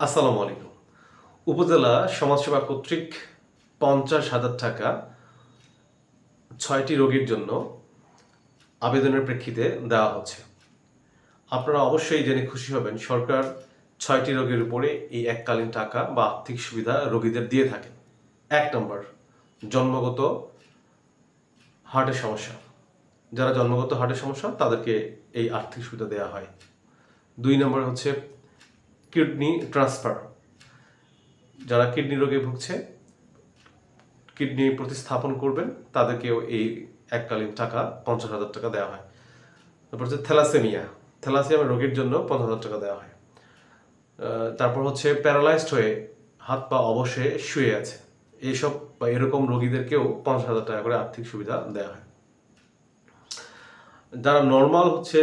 আসসালামু আলাইকুম। উপজেলা সমাজসেবা কর্তৃক পঞ্চাশ হাজার টাকা ছয়টি রোগীর জন্য আবেদনের প্রেক্ষিতে দেওয়া হচ্ছে। আপনারা অবশ্যই জেনে খুশি হবেন, সরকার ছয়টি রোগের উপরে এই এককালীন টাকা বা আর্থিক সুবিধা রোগীদের দিয়ে থাকে। এক নম্বর, জন্মগত হার্টের সমস্যা। যারা জন্মগত হার্টের সমস্যা, তাদেরকে এই আর্থিক সুবিধা দেওয়া হয়। দুই নম্বর হচ্ছে কিডনি ট্রান্সফার। যারা কিডনি রোগে ভুগছে, কিডনি প্রতিস্থাপন করবেন, তাদেরকেও এই এককালীন টাকা পঞ্চাশ হাজার টাকা দেওয়া হয়। তারপর হচ্ছে থ্যালাসেমিয়া। থ্যালাসেমিয়া রোগীর জন্য পঞ্চাশ হাজার টাকা দেওয়া হয়। তারপর হচ্ছে প্যারালাইজড হয়ে হাত পা অবশে শুয়ে আছে। এইসব বা এরকম রোগীদেরকেও পঞ্চাশ হাজার টাকা করে আর্থিক সুবিধা দেওয়া হয়। যারা নর্মাল হচ্ছে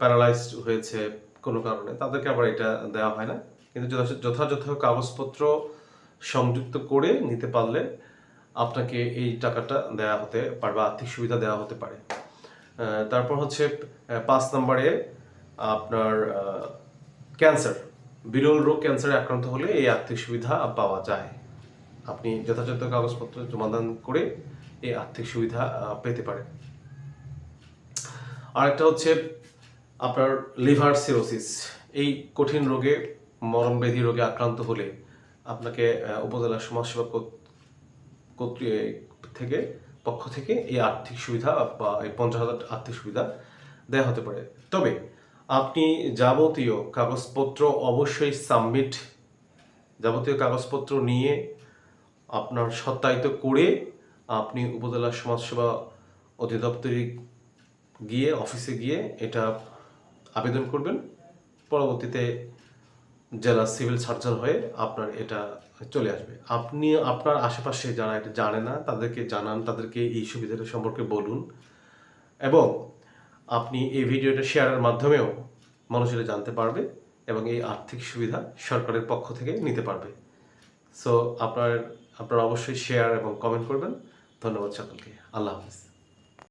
প্যারালাইজড হয়েছে কোনো কারণে। তাদেরকে আবার এটা দেওয়া হয় না। কিন্তু যথাযথ কাগজপত্র সংযুক্ত করে নিতে পারলে আপনাকে এই টাকাটা দেওয়া হতে পারে বা আর্থিক সুবিধা দেওয়া হতে পারে। তারপর হচ্ছে পাঁচ নম্বরে আপনার ক্যান্সার। বিরল রোগ ক্যান্সারে আক্রান্ত হলে এই আর্থিক সুবিধা পাওয়া যায়। আপনি যথাযথ কাগজপত্র জমাদান করে এই আর্থিক সুবিধা পেতে পারেন। আরেকটা হচ্ছে আপনার লিভার সিরোসিস এই কঠিন রোগে মরণব্যাধি রোগে আক্রান্ত হলে আপনাকে উপজেলা সমাজসেবা কর্ত- কর্তৃ- থেকে, পক্ষ থেকে এই আর্থিক সুবিধা বা এই পঞ্চাশ হাজার আর্থিক সুবিধা দেওয়া হতে পারে। তবে আপনি যাবতীয় কাগজপত্র অবশ্যই সাবমিট যাবতীয় কাগজপত্র নিয়ে আপনার সত্যায়িত করে আপনি উপজেলা সমাজসেবা অধিদপ্তরে গিয়ে অফিসে গিয়ে এটা আবেদন করবেন। পরবর্তীতে জেলা সিভিল সার্জন হয়ে আপনার এটা চলে আসবে। আপনি, আপনার আশেপাশে যারা এটা জানে না, তাদেরকে জানান, তাদেরকে এই সুবিধাটা সম্পর্কে বলুন। এবং আপনি এই ভিডিওটা শেয়ারের মাধ্যমেও মানুষ এটা জানতে পারবে এবং এই আর্থিক সুবিধা সরকারের পক্ষ থেকে নিতে পারবে। সো আপনার, আপনারা অবশ্যই শেয়ার এবং কমেন্ট করবেন। ধন্যবাদ সকলকে। আল্লাহ হাফিজ।